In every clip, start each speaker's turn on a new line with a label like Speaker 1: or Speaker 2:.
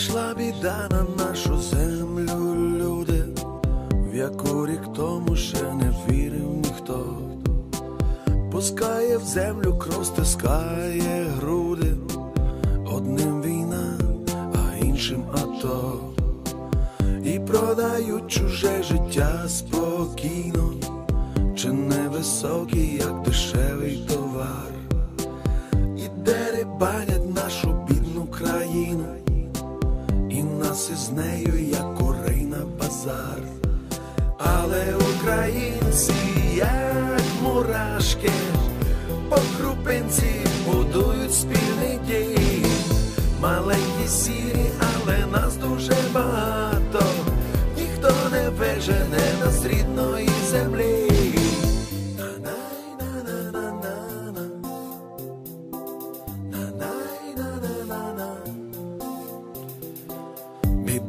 Speaker 1: Прийшла біда на нашу землю, люди, в яку рік тому ще не вірив ніхто. Пускає в землю кров, стискає груди, а іншим ато. І продають чуже життя спокійно, чи невисокий, як дешевий товар, і деребанять нашу бідну країну, і нас із нею, як курей на базар. Але українці, як мурашки, по крупинці будують спільний дім. Маленькі сірі,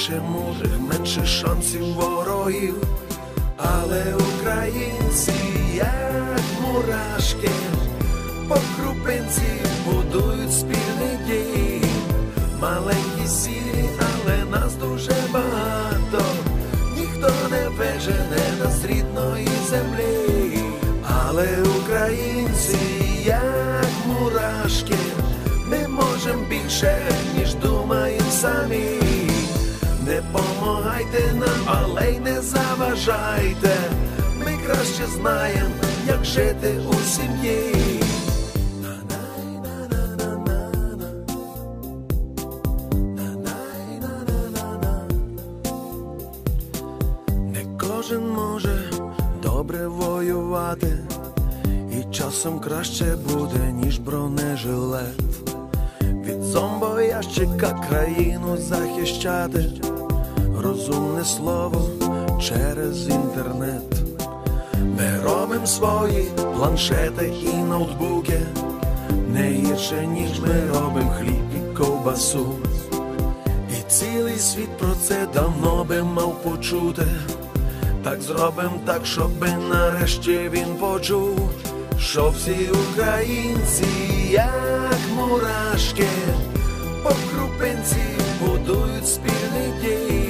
Speaker 1: Більше мудрих, менше шансів ворогів. Але українці, як мурашки, по крупинці будують спільний дім. Маленькі сірі, але нас дуже багато. Ніхто не вижене нас рідної землі. Але українці, як мурашки, ми можемо більше, ніж думаємо самі. Не помагайте нам, але й не заважайте. Ми краще знаємо, як жити у сім'ї. Не кожен може добре воювати, і часом краще буде, ніж бронежилет. Від зомбоящика країну захищати, розумне слово через інтернет. Ми робимо свої планшети і ноутбуки, не гірше, ніж ми робимо хліб і ковбасу. І цілий світ про це давно би мав почути. Так зробим так, щоби нарешті він почув, що всі українці, як мурашки, по крупинці будують спільний дім.